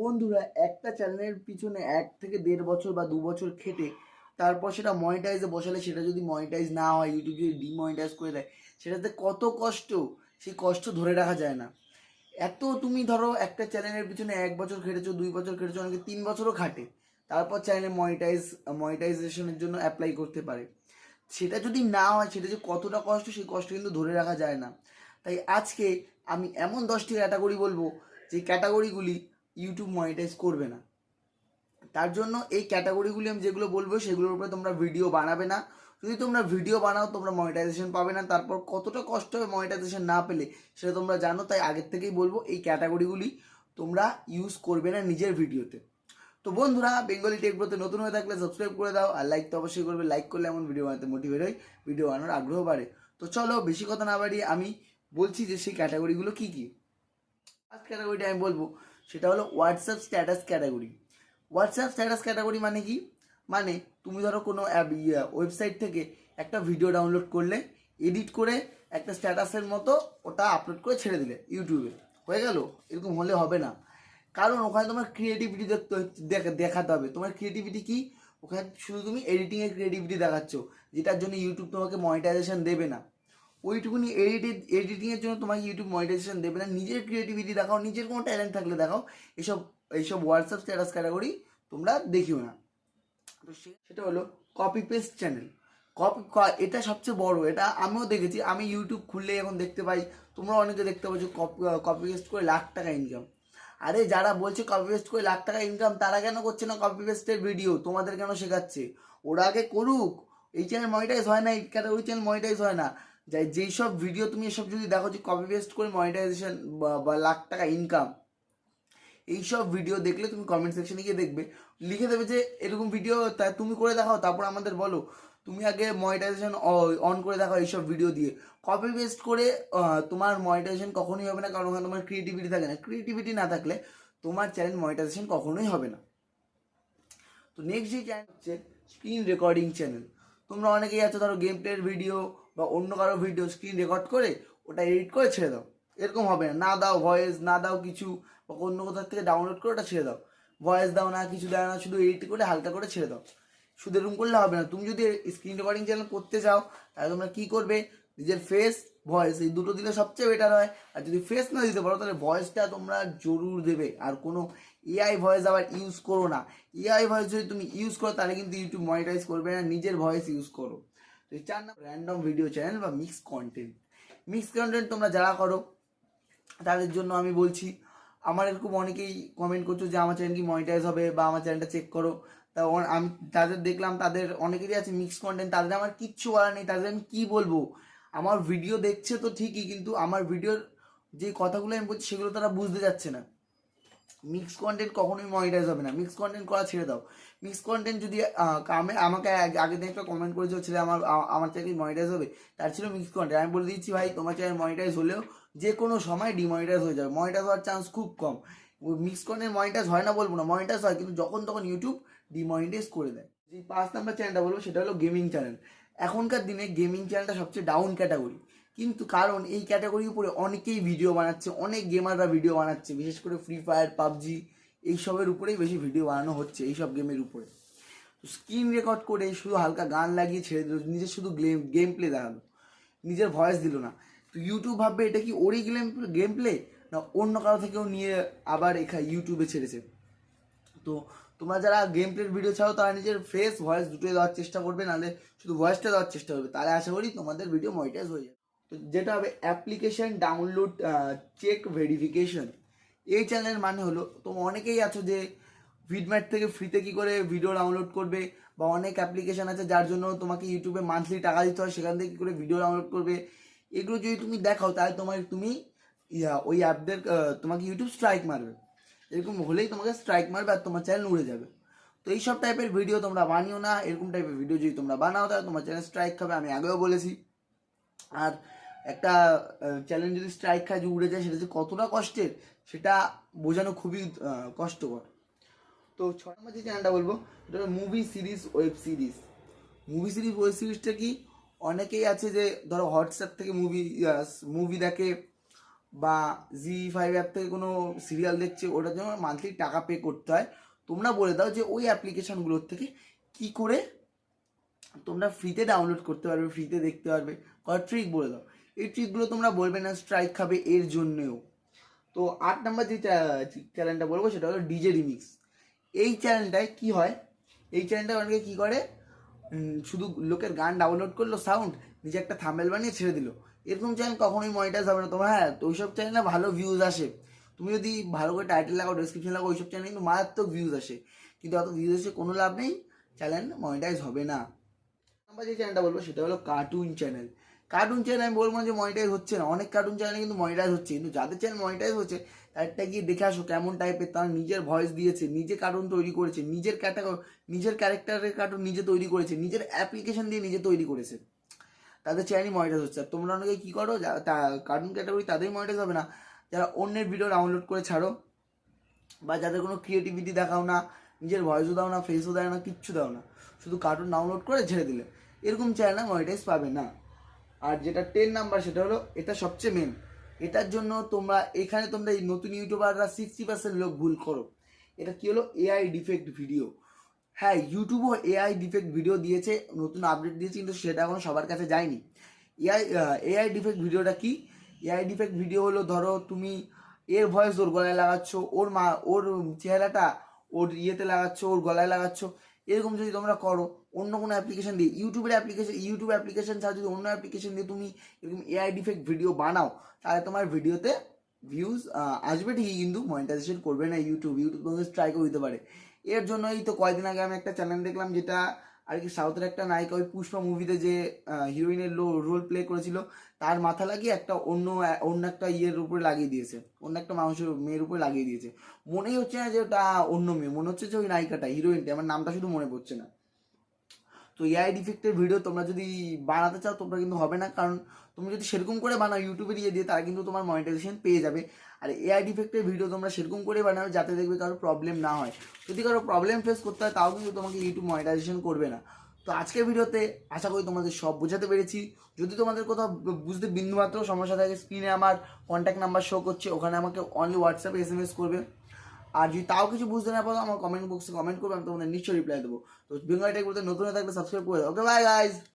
বন্ধুরা, একটা চ্যানেলের পিছনে এক থেকে দেড় বছর বা দু বছর খেটে তারপর সেটা মনিটাইজে বসালে সেটা যদি মনিটাইজ না হয় ইউটিউব যদি ডিমনিটাইজ করে দেয়, সেটাতে কত কষ্ট? সেই কষ্ট ধরে রাখা যায় না। এত তুমি ধরো একটা চ্যানেলের পিছনে এক বছর খেটেছো, দুই বছর খেটেছো, অনেকে তিন বছরও খাটে। তারপর চ্যানেলে মনিটাইজ মনিটাইজেশনের জন্য অ্যাপ্লাই করতে পারে। সেটা যদি না হয়, সেটা যে কতটা কষ্ট, সেই কষ্ট কিন্তু ধরে রাখা যায় না। তাই আজকে আমি এমন দশটি ক্যাটাগরি বলব, যে ক্যাটাগরিগুলি ইউটিউব মনিটাইজ করবে না। তার জন্য এই ক্যাটাগরিগুলি আমি যেগুলো বলব, সেগুলোর উপরে তোমরা ভিডিও বানাবে না। যদি তোমরা ভিডিও বানাও, তোমরা মনিটাইজেশন পাবে না। তারপর কতটা কষ্ট হবে মনিটাইজেশন না পেলে, সেটা তোমরা জানো। তাই আগের থেকেই বলব, এই ক্যাটাগরিগুলি তোমরা ইউজ করবে না নিজের ভিডিওতে তো বন্ধুরা বেঙ্গলি টেকব্রোতে নতুন হয়ে থাকলে সাবস্ক্রাইব করে দাও। আর লাইক তো অবশ্যই করবে। লাইক করলে এমন ভিডিও বানাতে মোটিভেট হয় ভিডিও বানানোর আগ্রহ বাড়ে। তো চলো, বেশি কথা না বাড়িয়ে আমি বলছি যে সেই ক্যাটাগরিগুলো কী কী। ফার্স্ট ক্যাটাগরিটা আমি বলব সেটা হলো WhatsApp status category WhatsApp status category মানে কি? মানে তুমি ধরো কোনো অ্যাপ ওয়েবসাইট থেকে একটা ভিডিও ডাউনলোড করলে এডিট করে একটা স্ট্যাটাসের মতো ওটা আপলোড করে ছেড়ে দিলে ইউটিউবে হয়ে গেল? এরকম হলে হবে না। কারণ ওখানে তোমার ক্রিয়েটিভিটি দেখতে দেখ- দেখাতে হবে। তোমার ক্রিয়েটিভিটি কি? ওখানে শুধু তুমি এডিটিংয়ের ক্রিয়েটিভিটি দেখাচ্ছ, যেটার জন্য ইউটিউব তোমাকে মনিটাইজেশন দেবে না। ওইটুকুনি এডিটেড এডিটিংয়ের জন্য তোমাকে ইউটিউব মনিটাইজেশন দেবে না। নিজের ক্রিয়েটিভিটি দেখাও, নিজের কোনো ট্যালেন্ট থাকলে দেখাও। এইসব এইসব হোয়াটসঅ্যাপ স্ট্যাটাস ক্যাটাগরি তোমরা দেখিও না। তো সেটা হলো কপি পেস্ট চ্যানেল কপি এটা সবচেয়ে বড়। এটা আমিও দেখেছি। আমি ইউটিউব খুললে এখন দেখতে পাই। তোমরা অনেকে দেখতে পাচ্ছ কপি কপি পেস্ট করে লাখ টাকা ইনকাম আরে যারা বলছে কপি পেস্ট করে লাখ টাকা ইনকাম তারা কেন করছে না কপি পেস্টের ভিডিও তোমাদের কেন শেখাচ্ছে? ওরা আগে করুক। এই চ্যানেল মনিটাইজ হয় না, এই ক্যাটাগরি চ্যানেল মনিটাইজ হয় না। যাই যেই সব ভিডিও তুমি এসব যদি দেখো যে কপি পেস্ট করে মনিটাইজেশন বা লাখ টাকা ইনকাম এইসব ভিডিও দেখলে তুমি কমেন্ট সেকশনে গিয়ে দেখবে। লিখে দেবে যে এরকম ভিডিও তা তুমি করে দেখাও, তারপর আমাদের বলো, তুমি আগে মনিটাইজেশন অন করে দেখাও এইসব ভিডিও দিয়ে। কপি পেস্ট করে তোমার মনিটাইজেশন কখনোই হবে না, কারণ ওখানে তোমার ক্রিয়েটিভিটি থাকে না। ক্রিয়েটিভিটি না থাকলে তোমার চ্যানেল মনিটাইজেশন কখনোই হবে না। তো নেক্সট যে চ্যানেল হচ্ছে স্ক্রিন রেকর্ডিং চ্যানেল তোমরা অনেকেই আছো, ধরো গেম প্লের ভিডিও বা অন্য কারও ভিডিও স্ক্রিন রেকর্ড করে ওটা এডিট করে ছেড়ে দাও। এরকম হবে না। না দাও ভয়েস না দাও কিছু, বা অন্য কোথাও থেকে ডাউনলোড করে ওটা ছেড়ে দাও। ভয়েস দাও না, কিছু দাও না, শুধু এডিট করে হালকা করে ছেড়ে দাও। শুধু এরকম করলে হবে না। তুমি যদি স্ক্রিন রেকর্ডিং চ্যানেল করতে চাও, তাহলে তোমরা কী করবে? নিজের ফেস ভয়েস এই দুটো দিলে সবচেয়ে বেটার হয়। আর যদি ফেস না দিতে পারো, তাহলে ভয়েসটা তোমরা জরুর দেবে। আর কোনো এআই ভয়েস আবার ইউজ করো না। এআই ভয়েস যদি তুমি ইউজ করো, তাহলে কিন্তু ইউটিউব মনিটাইজ করবে না। নিজের ভয়েস ইউজ করো। তো চার নাম্বার র্যান্ডম ভিডিও চ্যানেল বা মিক্স কন্টেন্ট মিক্স কন্টেন্ট তোমরা যারা করো, তাদের জন্য আমি বলছি, আমার এরকম অনেকেই কমেন্ট করছ যে আমার চ্যানেল কি মনিটাইজ হবে বা আমার চ্যানেলটা চেক করো। তা আমি তাদের দেখলাম, তাদের অনেকেরই আছে মিক্স কন্টেন্ট তাদের আমার কিচ্ছু বলার নেই, তাদের আমি কী বলব? আমার ভিডিও দেখছে তো ঠিকই, কিন্তু আমার ভিডিওর যে কথাগুলো আমি বলছি, সেগুলো তারা বুঝতে যাচ্ছে না। মিক্স কন্টেন্ট কখনোই মনিটাইজ হবে না। মিক্স কন্টেন্ট করা ছেড়ে দাও। মিক্স কন্টেন্ট যদি কামে, আমাকে আগে- আগে দিন একটা কমেন্ট করেছিল, ছেলে আমার আমার চ্যানেল মনিটাইজ হবে, তার ছিল মিক্স কন্টেন্ট আমি বলে দিচ্ছি, ভাই, তোমার চ্যানেল মনিটাইজ হলেও যে কোনো সময় ডিমনিটাইজ হয়ে যাবে। মনিটাইজ হওয়ার চান্স খুব কম। মিক্স কন্টেন্ট মনিটাইজ হয় না বলব না মনিটাইজ হয়, কিন্তু যখন তখন ইউটিউব ডিমনিটাইজ করে দেয়। যে পাঁচ নাম্বার চ্যানেলটা বলব, সেটা হলো গেমিং চ্যানেল এখনকার দিনে গেমিং চ্যানেলটা সবচেয়ে ডাউন ক্যাটাগরি কিন্তু কারণ এই ক্যাটাগরির উপরে অনেকেই ভিডিও বানাচ্ছে, অনেক গেমাররা ভিডিও বানাচ্ছে, বিশেষ করে ফ্রি ফায়ার পাবজি, এইসবের উপরেই বেশি ভিডিও বানানো হচ্ছে, এইসব গেমের উপরে। স্ক্রিন রেকর্ড করে শুধু হালকা গান লাগিয়ে ছেড়ে দিল নিজের শুধু গেম গেম প্লে দেখাল, নিজের ভয়েস দিল না। তো ইউটিউব ভাববে এটা কি ওরই গেম গেম প্লে না অন্য কারও থেকেও নিয়ে আবার এখানে ইউটিউবে ছেড়েছে? তো তোমরা যারা গেম প্লের ভিডিও ছাড়ো, তারা নিজের ফেস ভয়েস দুটোই দেওয়ার চেষ্টা করবে, নাহলে শুধু ভয়েসটা দেওয়ার চেষ্টা করবে। তাহলে আশা করি তোমাদের ভিডিও মনিটাইজ হয়ে যাবে। তো যেটা হবে অ্যাপ্লিকেশন ডাউনলোড চেক ভেরিফিকেশন এই চ্যানেলের মানে হলো, তোমরা অনেকেই আছো যে ভিডম্যাট থেকে ফ্রিতে কি করে ভিডিও ডাউনলোড করবে, বা অনেক অ্যাপ্লিকেশন আছে যার জন্য তোমাকে ইউটিউবে মান্থলি টাকা দিতে হয়, সেখান থেকে কী করে ভিডিও ডাউনলোড করবে। এগুলো যদি তুমি দেখাও, তাহলে তোমার, তুমি ওই অ্যাপদের তোমাকে ইউটিউব স্ট্রাইক মারবে। এরকম হলেই তোমাকে স্ট্রাইক মারবে আর তোমার চ্যানেল উড়ে যাবে। তো এইসব টাইপের ভিডিও তোমরা বানিও না, এরকম টাইপের ভিডিও যদি তোমরা বানাও, তাহলে তোমার চ্যানেল স্ট্রাইক খাবে আমি আগেও বলেছি। আর একটা চ্যানেল যদি স্ট্রাইক খায় যে উড়ে যায়, সেটা যে কতটা কষ্টের, সেটা বোঝানো খুবই কষ্টকর। তো ছ নম্বর যে চ্যানেলটা বলব এটা movie series web series movie series web সিরিজটা কি? অনেকেই আছে যে, ধরো হোয়াটসঅ্যাপ থেকে মুভি মুভি দেখে, বা জি ফাইভ অ্যাপ থেকে কোনো সিরিয়াল দেখছে, ওটার জন্য মান্থলি টাকা পে করতে হয়। তোমরা বলে দাও যে, ওই অ্যাপ্লিকেশনগুলোর থেকে কি করে তোমরা ফ্রিতে ডাউনলোড করতে পারবে ফ্রিতে দেখতে পারবে। কয়েক ট্রিক বলে দাও। এই ট্রিকগুলো তোমরা বলবে না স্ট্রাইক খাবে এর জন্যেও। তো আট নাম্বার যে চ্যানেলটা বলব সেটা হলো ডিজে রিমিক্স এই চ্যানেলটায় কি হয়? এই চ্যানেলটা অনেকে কী করে? শুধু লোকের গান ডাউনলোড করল সাউন্ড নিজে একটা থাম্বেল বানিয়ে ছেড়ে দিল। এরকম চ্যানেল কখনোই মনিটাইজ হবে না। তোমার হ্যাঁ তো ওইসব চ্যানেলে ভালো ভিউজ আসে। তুমি যদি ভালো করে টাইটেল লাগাও ডেসক্রিপশন লাগাও, ওইসব চ্যানেলে কিন্তু মারাত্মক ভিউজ আসে। কিন্তু অত ভিউজ এসে কোনো লাভ নেই চ্যানেল মনিটাইজ হবে না। আমরা যে চ্যানেলটা বলব, সেটা হলো কার্টুন চ্যানেল কার্টুন চ্যানেল আমি বলব না যে মনিটাইজ হচ্ছে না। অনেক কার্টুন চ্যানেলে কিন্তু মনিটাইজ হচ্ছে, কিন্তু যাদের চ্যানেল মনিটাইজ হচ্ছে, তারটা গিয়ে দেখে আসো কেমন টাইপের তারা নিজের ভয়েস দিয়েছে, নিজে কার্টুন তৈরি করেছে, নিজের ক্যাটাগরি নিজের ক্যারেক্টারের কার্টুন নিজে তৈরি করেছে, নিজের অ্যাপ্লিকেশন দিয়ে নিজে তৈরি করেছে। তাদের চ্যানেলই মনিটাইজ হচ্ছে। আর তোমরা অনেকে কী করো কার্টুন ক্যাটাগরি তাদেরই মনিটাইজ হবে না। যারা অন্যের ভিডিও ডাউনলোড করে ছাড়ো, বা যাদের কোনো ক্রিয়েটিভিটি দেখাও না, নিজের ভয়েসও দাও না ফেসও দাও না, কিচ্ছু দাও না। শুধু কার্টুন ডাউনলোড করে ছেড়ে দিলে। এরকম চ্যানেল মনিটাইজ পাবে না। আর যেটা টেন নাম্বার সেটা হলো, এটা সবচেয়ে মেন এটার জন্য তোমরা, এখানে তোমরা এই নতুন ইউটিউবাররা সিক্সটি পার্সেন্ট লোক ভুল করো। এটা কি হলো? এআই ডিফেক্ট ভিডিও হ্যাঁ ইউটিউবও এআই ডিফেক্ট ভিডিও দিয়েছে, নতুন আপডেট দিয়েছে, কিন্তু সেটা এখনও সবার কাছে যায়নি। এআই এআই ডিফেক্ট ভিডিওটা কি? এআই ডিফেক্ট ভিডিও হলো, ধরো তুমি এর ভয়েস ওর গলায় লাগাচ্ছ, ওর মা, ওর চেহারাটা ওর ইয়েতে লাগাচ্ছ, ওর গলায় লাগাচ্ছ, এরকম যদি তোমরা করো অন্য কোনো অ্যাপ্লিকেশন দিয়ে ইউটিউবের অ্যাপ্লিকেশন ইউটিউব অ্যাপ্লিকেশন ছাড়া যদি অন্য অ্যাপ্লিকেশন দিয়ে তুমি এরকম এআই ডিফেক্ট ভিডিও বানাও, তাহলে তোমার ভিডিওতে ভিউজ আসবে ঠিকই কিন্তু মনিটাইজেশন করবে না ইউটিউব ইউটিউব তোমাকে স্ট্রাইকও দিতে পারে। এর জন্যই তো কয়েকদিন আগে আমি একটা চ্যানেল দেখলাম যেটা আর কি সাউথের একটা নায়িকা ওই পুষ্পা মুভিতে যে হিরোইনের রোল প্লে করেছিল, তার মাথা লাগিয়ে একটা অন্য অন্য একটা ইয়ের উপরে লাগিয়ে দিয়েছে, অন্য একটা মানুষের মেয়ের উপরে লাগিয়ে দিয়েছে। মনেই হচ্ছে না যে ওটা অন্য মেয়ে, মনে হচ্ছে যে ওই নায়িকাটা হিরোইনটা আমার নামটা শুধু মনে পড়ছে না। তো এআই ডিফেক্টের ভিডিও তোমরা যদি বানাতে চাও, তোমরা কিন্তু হবে না। কারণ তুমি যদি সেরকম করে বানাও ইউটিউবে দিয়ে দিয়ে, তারা কিন্তু তোমার মনিটাইজেশন পেয়ে যাবে। আর এআই ডিফেক্টের ভিডিও তোমরা সেরকম করে বানাবে, যাতে দেখবে কারও প্রবলেম না হয়। যদি কারও প্রবলেম ফেস করতে হয়, তাও কিন্তু তোমাকে ইউটিউব মনিটাইজেশন করবে না। তো আজকের ভিডিওতে আশা করি তোমাদের সব বোঝাতে পেরেছি। যদি তোমাদের কোথাও বুঝতে বিন্দুমাত্র সমস্যা থাকে স্ক্রিনে আমার কন্ট্যাক্ট নাম্বার শো করছে, ওখানে আমাকে অনলি হোয়াটসঅ্যাপে এস করবে। আর যদি তাও কিছু বুঝতে না পারো, আমার কমেন্ট বক্সে কমেন্ট করবে, আমি তোমাদের নিশ্চয়ই রিপ্লাই দেবো। তো বেঙ্গলি করতে নতুন থাকলে সাবস্ক্রাইব করে ওকে বাই গাইজ